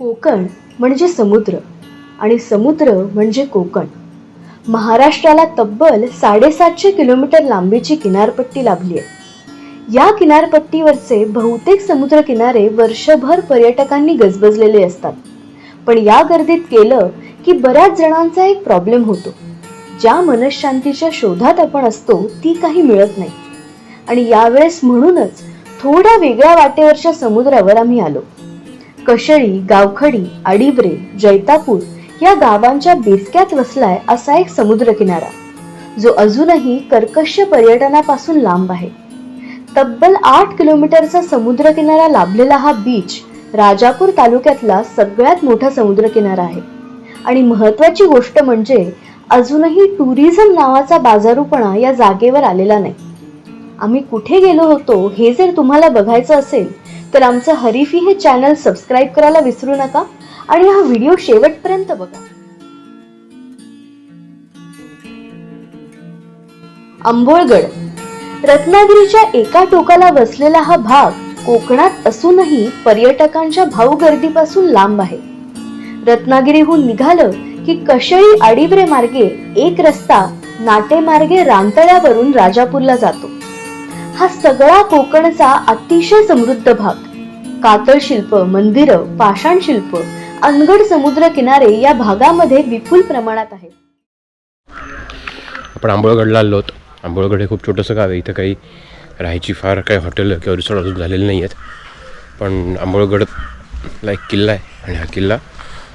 कोकण म्हणजे समुद्र आणि समुद्र म्हणजे कोकण. महाराष्ट्राला तब्बल साडेसातशे किलोमीटर लांबीची किनारपट्टी लाभली आहे. या किनारपट्टीवरचे बहुतेक समुद्र किनारे वर्षभर पर्यटकांनी गजबजलेले असतात. पण या गर्दीत केलं की बऱ्याच जणांचा एक प्रॉब्लेम होतो. ज्या मनशांतीच्या शोधात आपण असतो ती काही मिळत नाही. आणि यावेळेस म्हणूनच थोड्या वेगळ्या वाटेवरच्या समुद्रावर आम्ही आलो. कशळी गावखडी आडिबरे जैतापूर या गावांच्या बेचक्यात वसलाय असा एक समुद्र किनारा जो अजूनही कर्कश पर्यटनापासून लांब आहे. तब्बल आठ किलोमीटरचा समुद्र किनारा लाभलेला हा बीच राजापूर तालुक्यातला सगळ्यात मोठा समुद्र किनारा आहे. आणि महत्वाची गोष्ट म्हणजे अजूनही टुरिझम नावाचा बाजारूपणा या जागेवर आलेला नाही. आम्ही कुठे गेलो होतो हे जर तुम्हाला बघायचं असेल तर आमचं हरिफी हे चॅनल सबस्क्राईब करायला विसरू नका आणि हा व्हिडिओ शेवटपर्यंत बघा. आंबोळगड. रत्नागिरीच्या एका टोकाला वसलेला हा भाग कोकणात असूनही पर्यटकांच्या भाऊगर्दीपासून लांब आहे. रत्नागिरीहून निघालं की कशळी आडिब्रे मार्गे एक रस्ता नाटे मार्गे रांतळ्यावरून राजापूरला जातो. हा सगळा कोकणचा अतिशय समृद्ध भाग. कातळ शिल्प मंदिरं पाषाण शिल्प अनगड समुद्र किनारे या भागामध्ये विपुल प्रमाणात आहेत. आपण आंबोळगडला आलो आहोत आंबोळगड हे खूप छोटंसं गाव आहे. इथं काही राहायची फार काही हॉटेल किंवा रिसॉर्ट अजून झालेले नाही आहेत. पण आंबोळगडला एक किल्ला आहे आणि हा किल्ला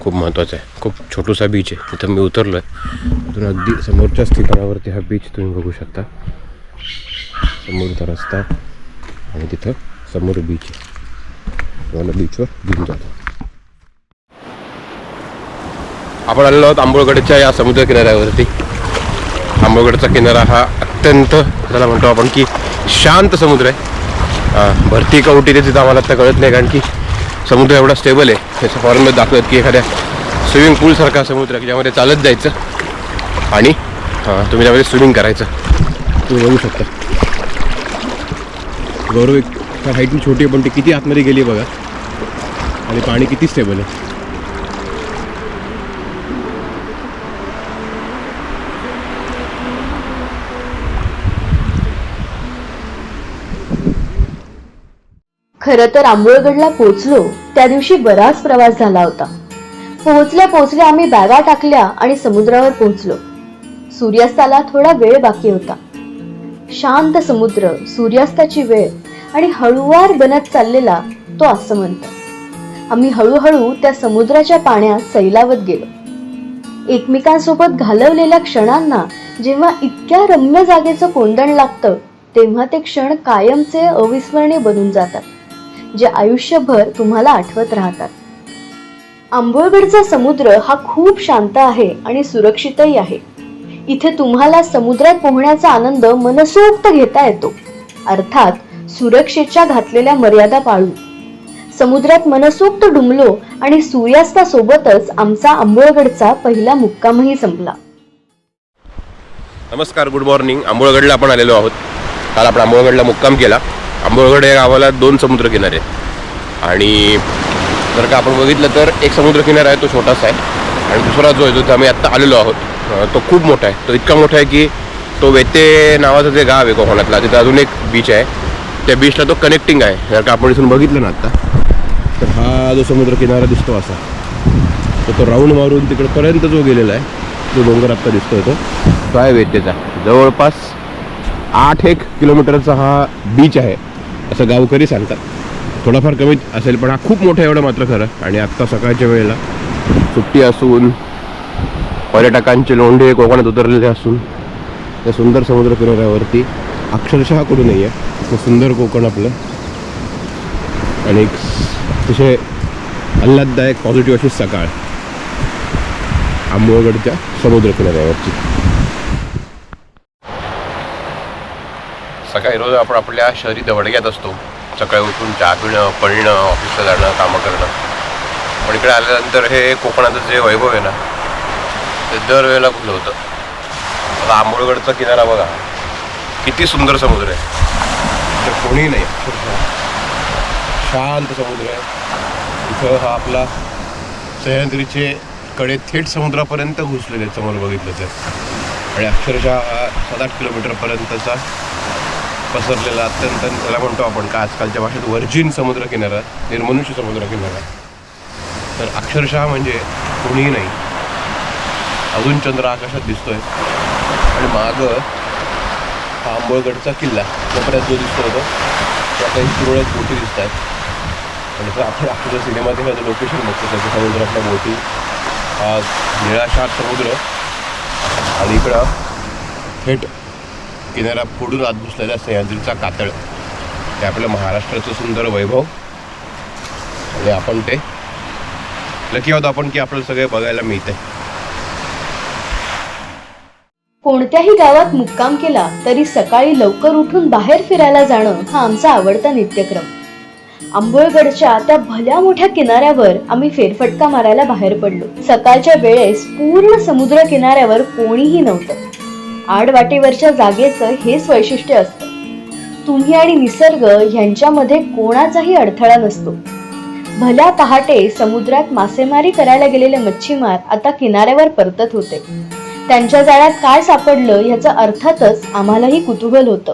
खूप महत्त्वाचा आहे. खूप छोटूसा बीच आहे. तिथं मी उतरलो आहे इथून अगदी समोरच्याच ठिकाणावरती हा बीच तुम्ही बघू शकता. समोरचा रस्ता आणि तिथं समोर बीच आहे. बीचवर घेऊन जातो. आपण आलेलो आहोत आंबोळगडच्या या समुद्र किनाऱ्यावरती आंबोळगडचा किनारा हा अत्यंत त्याला म्हणतो आपण की शांत समुद्र आहे. भरती कवटी ते तिथं आम्हाला आता कळत नाही कारण की समुद्र एवढा स्टेबल आहे. त्याचं फॉरेनमध्ये दाखवत की एखाद्या स्विमिंग पूलसारखा समुद्र आहे ज्यामध्ये चालत जायचं आणि तुम्ही त्यामध्ये स्विमिंग करायचं. तुम्ही बघू शकता. गौरव एक हाईटनी छोटी आहे पण ती किती आतमध्ये गेली बघा. आणि पाणी किती स्टेबल आहे. खरं तर आंबोळगडला पोहोचलो त्या दिवशी बराच प्रवास झाला होता. पोहोचल्या पोहोचल्या आम्ही बॅगा टाकल्या आणि समुद्रावर पोहोचलो. सूर्यास्ताला थोडा वेळ बाकी होता. शांत समुद्र सूर्यास्ताची वेळ आणि हळुवार बनत चाललेला तो आसमंत. आम्ही हळूहळू त्या समुद्राच्या पाण्यात सैलावत गेलो. एकमेकांसोबत घालवलेल्या क्षणांना जेव्हा इतक्या रम्य जागेचं कोंदण लागतं तेव्हा ते क्षण कायमचे अविस्मरणीय बनून जातात जे आयुष्यभर तुम्हाला आठवत राहतात. आंबोळगडचा समुद्र हा खूप शांत आहे आणि सुरक्षितही आहे. इथे तुम्हाला समुद्रात पोहण्याचा आनंद मनसोक्त घेता येतो. अर्थात सुरक्षेच्या घातलेल्या मर्यादा पाळून. समुद्रात मनसोक्त डुंबलो आणि सूर्यास्तासोबतच आमचा आंबोळगडचा पहिला मुक्कामही संपला. नमस्कार गुड मॉर्निंग आंबोळगडला आपण आलेलो आहोत. काल आपण आंबोळगडला मुक्काम केला. आंबोळगड या गावाला दोन समुद्रकिनारे आहेत. आणि जर का आपण बघितलं तर एक समुद्रकिनारा आहे तो छोटासा आहे. आणि दुसरा जो आहे जो आम्ही आत्ता आलेलो आहोत तो खूप मोठा आहे. तो इतका मोठा आहे की तो वेते नावाचं जे गाव आहे कोकणातला तिथं अजून एक बीच आहे. त्या बीचला तो कनेक्टिंग आहे. जर का आपण इथून बघितलं ना आत्ता तर हा जो समुद्रकिनारा दिसतो असा तर तो राऊंड मारून तिकडपर्यंत जो गेलेला आहे जो डोंगर आत्ता दिसतोय तो तो आहे वेतेचा. जवळपास आठ एक किलोमीटरचा हा बीच आहे असं गावकरी सांगतात. थोडाफार कमी असेल पण हा खूप मोठा एवढं मात्र खरं. आणि आत्ता सकाळच्या वेळेला सुट्टी असून पर्यटकांचे लोंढे कोकणात उतरलेले असून त्या सुंदर समुद्र किनाऱ्यावरती अक्षरशः कुठे नाही आहे सुंदर कोकण आपलं. आणि एक अतिशय आल्हाददायक पॉझिटिव्ह अशी सकाळ आंबोळगडच्या समुद्र किनाऱ्यावरची सकाळी रोज आपण आपल्या शहरी दवडग्यात असतो. सकाळी उठून चहा पिणं पळणं ऑफिसला जाणं कामं करणं. पण इकडे आल्यानंतर हे कोकणाचं जे वैभव आहे ना ते दरवेळेला खुलं होतं? आता आंबोळगडचा किनारा बघा. किती सुंदर समुद्र आहे. तर कोणी नाही. शांत समुद्र आहे. इथं हा आपला सह्याद्रीचे कडे थेट समुद्रापर्यंत घुसलेले समोर बघितलं तर. आणि अक्षरशः हा सात आठ किलोमीटरपर्यंतचा पसरलेला अत्यंत त्याला म्हणतो आपण का आजकालच्या भाषेत वर्जिन समुद्र किनारा निर्मनुष्य समुद्र किनारा. तर अक्षरशः म्हणजे कोणीही नाही. अजून चंद्र आकाशात दिसतोय. आणि मागं हा आंबोळगडचा किल्ला कोपऱ्यात जो दिसतो होतो त्या काही तुरळक बोटी दिसत आहेत आणि जर आपण आपल्या सिनेमातील माझं लोकेशन बघतो त्याच्या समुद्रातल्या बोटी. हा निळाशार समुद्र. आणि इकडं थेट किनारा फोडून आत घुसलेला सह्याद्रीचा कातळ. ते आपल्या महाराष्ट्राचं सुंदर वैभव. आणि आपण ते लकी आहोत आपण की आपल्याला सगळे बघायला मिळतंय. कोणत्याही गावात मुक्काम केला तरी सकाळी लवकर उठून बाहेर फिरायला जाणं हा आमचा आवडता नित्यक्रम. आंबोळगडच्या त्या भल्या मोठ्या किनाऱ्यावर आम्ही फेरफटका मारायला बाहेर पडलो. सकाळच्या वेळेस पूर्ण समुद्र किनाऱ्यावर कोणीही नव्हतं. आडवाटेवरच्या जागेचं हेच वैशिष्ट्य असतं. तुम्ही आणि निसर्ग ह्यांच्यामध्ये कोणाचाही अडथळा नसतो. भल्या पहाटे समुद्रात मासेमारी करायला गेलेले मच्छीमार आता किनाऱ्यावर परतत होते. त्यांच्या जाळ्यात काय सापडलं ह्याचं अर्थातच आम्हालाही कुतूहल होतं.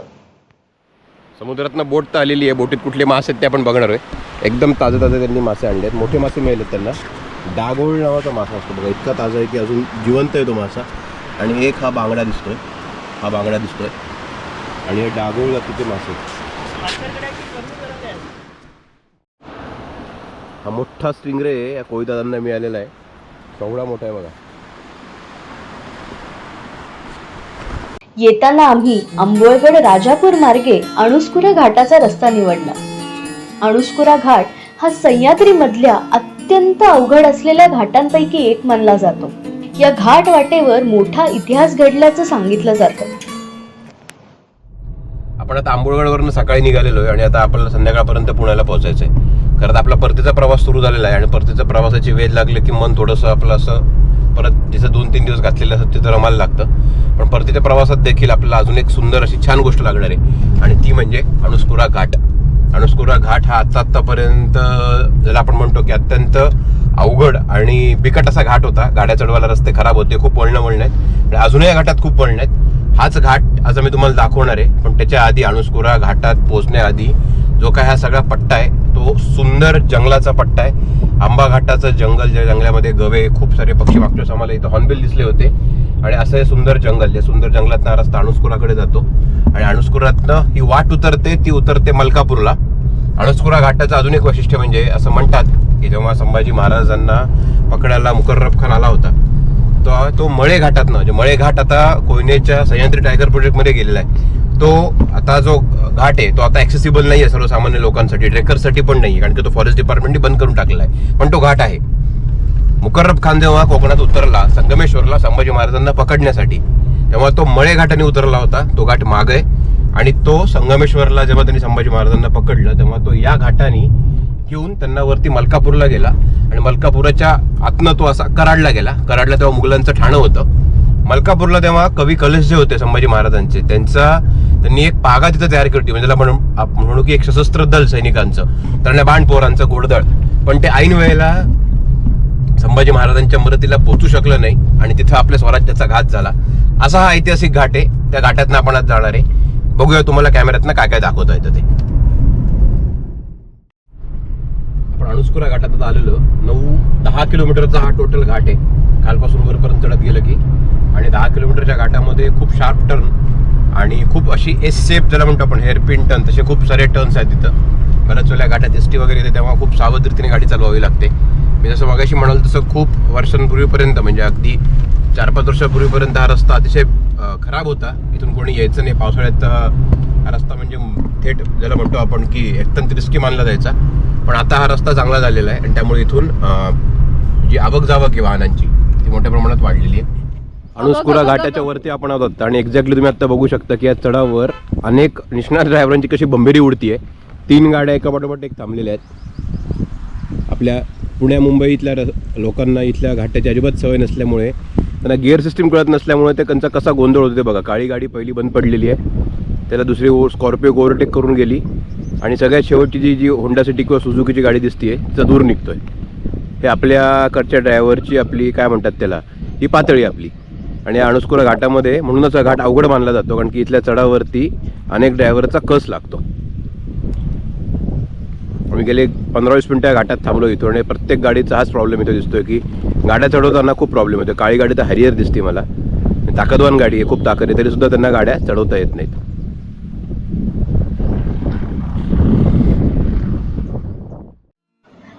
समुद्रातनं बोट तर आलेली आहे. बोटीत कुठले मासे आहेत ते आपण बघणार आहे. एकदम ताजे ताजे त्यांनी मासे आणले आहेत. मोठे मासे मिळाले त्यांना. डागोळ नावाचा मासा असतो बघा. इतका ताजा आहे की अजून जिवंत आहे तो मासा. आणि एक हा बांगडा दिसतोय. हा बांगडा दिसतोय. आणि हे डागोळ जातीचे मासे हा मोठा स्ट्रिंगरे या कोळीदादांना मिळालेला आहे. केवढा मोठा आहे बघा. येताना आम्ही आंबोळगड राजापूर मार्गे अणुस्कुरा घाटाचा रस्ता निवडला. अणुस्कुरा घाट हा सह्याद्री मधल्या अत्यंत अवघड असलेल्या घाटांपैकी एक मानला जातो. या घाट वाटेवर मोठा इतिहास घडल्याचं सांगितलं जातं. आपण आता आंबोळगडवरून सकाळी निघालेलो आहे आणि आता आपल्याला संध्याकाळपर्यंत पुण्याला पोहोचायचं आहे खरं तर आपला परतीचा प्रवास सुरू झालेला आहे आणि परतीचा प्रवासाची वेळ लागली की मन थोडंसं आपलं असं परत जिथं दोन तीन दिवस घातलेलं असतात तिथं रमायला लागतं. पण परतीच्या प्रवासात देखील आपल्याला अजून एक सुंदर अशी छान गोष्ट लागणार आहे. आणि ती म्हणजे अणुस्कुरा घाट. अणुस्कुरा घाट हा आत्ता आत्तापर्यंत ज्याला आपण म्हणतो की अत्यंत अवघड आणि बिकट असा घाट होता. गाड्या चढवायला रस्ते खराब होते खूप वळणं वळण आहेत. आणि अजूनही या घाटात खूप वळण आहेत. हाच घाट आज मी तुम्हाला दाखवणार आहे. पण त्याच्या आधी अणुस्कुरा घाटात पोहोचण्याआधी जो काय हा सगळा पट्टा आहे तो सुंदर जंगलाचा पट्टा आहे. आंबा घाटाचं जंगल ज्या जंगलामध्ये गवे खूप सारे पक्षी मागच्या आम्हाला इथं हॉर्नबिल दिसले होते. आणि असं हे सुंदर जंगल या सुंदर जंगलातनं रस्ता अणुस्कुराकडे जातो. आणि अणुस्कुरातनं ही वाट उतरते ती उतरते मलकापूरला. अणुस्कुरा घाटाचं अजून एक वैशिष्ट्य म्हणजे असं म्हणतात की जेव्हा संभाजी महाराजांना पकडायला मुकर्रब खान आला होता तो तो मळे घाटातनं म्हणजे मळे घाट आता कोयनेच्या सह्याद्री टायगर प्रोजेक्टमध्ये गेलेला आहे. तो आता जो घाट आहे तो आता ऍक्सेसिबल नाही आहे सर्वसामान्य लोकांसाठी ट्रेकरसाठी पण नाही कारण की तो फॉरेस्ट डिपार्टमेंटने बंद करून टाकलेला आहे. पण तो घाट आहे. मुकर्रब खान जेव्हा कोकणात उतरला संगमेश्वरला संभाजी महाराजांना पकडण्यासाठी. तेव्हा तो मळे घाटाने उतरला होता तो घाट माग आहे. आणि तो संगमेश्वरला जेव्हा त्यांनी संभाजी महाराजांना पकडलं तेव्हा तो या घाटाने घेऊन त्यांना वरती मलकापूरला गेला. आणि मलकापुराच्या आतनं तो असा कराडला गेला. कराडला तेव्हा मुघलांचं ठाणं होतं. मलकापूरला तेव्हा कवी कलश जे होते संभाजी महाराजांचे त्यांचा त्यांनी एक पागा तिथं तयार केली होती. म्हणजे त्याला म्हणून आपण म्हणू की एक सशस्त्र दल सैनिकांचं तर बाण पोरांचं घोडदळ पण ते ऐन वेळेला संभाजी महाराजांच्या मदतीला पोचू शकलं नाही आणि तिथं आपल्या स्वराज्याचा घात झाला. असा हा ऐतिहासिक घाट आहे. त्या घाटातनं आपण आज जाणार आहे. बघूया तुम्हाला कॅमेऱ्यातनं काय काय दाखवता येतं ते. आपण अणुस्कुरा घाटात आलेलो. नऊ दहा किलोमीटरचा हा टोटल घाट आहे. कालपासून वरपर्यंत चढत गेलं की. आणि दहा किलोमीटरच्या घाटामध्ये खूप शार्प टर्न आणि खूप अशी एस सेफ ज्याला म्हणतो आपण हेअरपिन टर्न तसे खूप सारे टर्न्स आहेत तिथं. बऱ्याच वेळेला घाटात एस टी वगैरे येते तेव्हा खूप सावधरीतीने गाडी चालवावी लागते. मी जसं मगाशी म्हणाल तसं खूप वर्षांपूर्वीपर्यंत म्हणजे अगदी चार पाच वर्षापूर्वीपर्यंत हा रस्ता अतिशय खराब होता. इथून कोणी यायचं नाही. पावसाळ्यात हा रस्ता म्हणजे थेट ज्याला म्हणतो आपण की अत्यंत रिस्की मानला जायचा. पण आता हा रस्ता चांगला झालेला आहे. आणि त्यामुळे इथून जी आवक जावक आहे वाहनांची ती मोठ्या प्रमाणात वाढलेली आहे. अणुस्कुरा घाटाच्या वरती आपण आहोत. आणि एक्झॅक्टली तुम्ही आता बघू शकता की या चढावर अनेक निष्णात ड्रायव्हरांची कशी बंबेरी उडतीये. तीन गाड्या एका पाठोपाठ एक थांबलेल्या आहेत. आपल्या पुण्या मुंबई इथल्या र- लोकांना इथल्या घाटाची अजिबात सवय नसल्यामुळे त्यांना गिअर सिस्टीम कळत नसल्यामुळे ते त्यांचा कसा गोंधळ होतो ते बघा. काळी गाडी पहिली बंद पडलेली आहे. त्याला दुसरी ओ स्कॉर्पिओ ओव्हरटेक करून गेली. आणि सगळ्यात शेवटची जी जी होंडा सिटी किंवा सुझुकीची गाडी दिसतीये तिचा दूर निघतोय. हे आपल्याकडच्या ड्रायव्हरची आपली काय म्हणतात त्याला ही पातळी आपली. आणि अणुस्कुरा घाटामध्ये म्हणूनच हा घाट अवघड मानला जातो कारण की इथल्या चढावरती अनेक ड्रायव्हरचा कस लागतो. आम्ही गेले पंधरा वीस मिनटं या घाटात थांबलो इथं आणि प्रत्येक गाडीचा हाच प्रॉब्लेम इथं दिसतोय की गाड्या चढवताना खूप प्रॉब्लेम होतो काळी गाडी तर हरियर दिसते मला. ताकदवान गाडी आहे खूप ताकद आहे तरी सुद्धा त्यांना गाड्या चढवता येत नाहीत.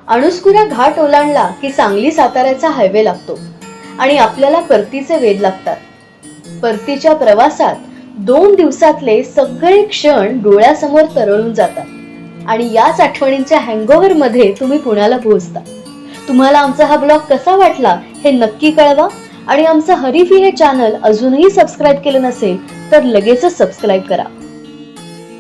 अणुस्कुरा घाट ओलांडला की सांगली साताऱ्याचा हायवे लागतो. आणि आपल्याला परतीचे वेध लागतात. परतीच्या प्रवासात दोन दिवसातले सगळे क्षण डोळ्यासमोर तरळून जातात. आणि याच आठवणींच्या हँगओव्हरमध्ये तुम्ही पुण्याला पोहोचता. तुम्हाला आमचा हा ब्लॉग कसा वाटला हे नक्की कळवा. आणि आमचं हरिफी हे चॅनल अजूनही सबस्क्राईब केलं नसेल तर लगेचच सबस्क्राईब करा.